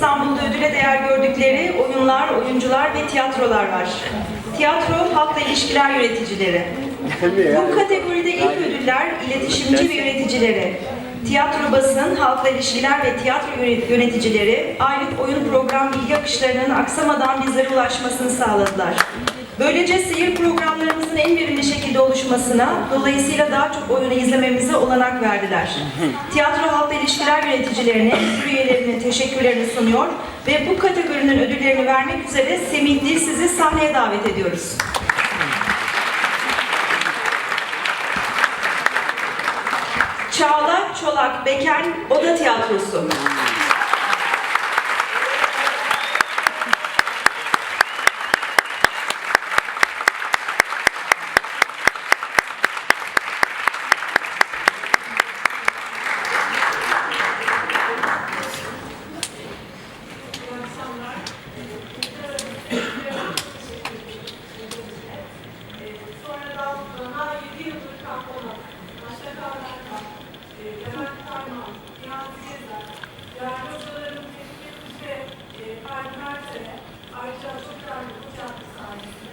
İstanbul'da ödüle değer gördükleri oyunlar, oyuncular ve tiyatrolar var. Tiyatro, halkla ilişkiler yöneticileri. Bu kategoride ilk ödüller iletişimci ve yöneticileri. Tiyatro basın, halkla ilişkiler ve tiyatro yönet- yöneticileri aylık oyun program bilgi akışlarının aksamadan bizlere ulaşmasını sağladılar. Böylece seyir programlarımızın en verimli şekilde oluşmasına, dolayısıyla daha çok oyunu izlememize olanak verdiler. Tiyatro halkla ilişkiler yöneticilerine, üyelerine teşekkürlerini sunuyor ve bu kategorinin ödüllerini vermek üzere Semih Dil sizi sahneye davet ediyoruz. Çağla Çolak Beken Oda Tiyatrosu. Ferdi Mert'e, ayrıca çok değerli hocam sayesinde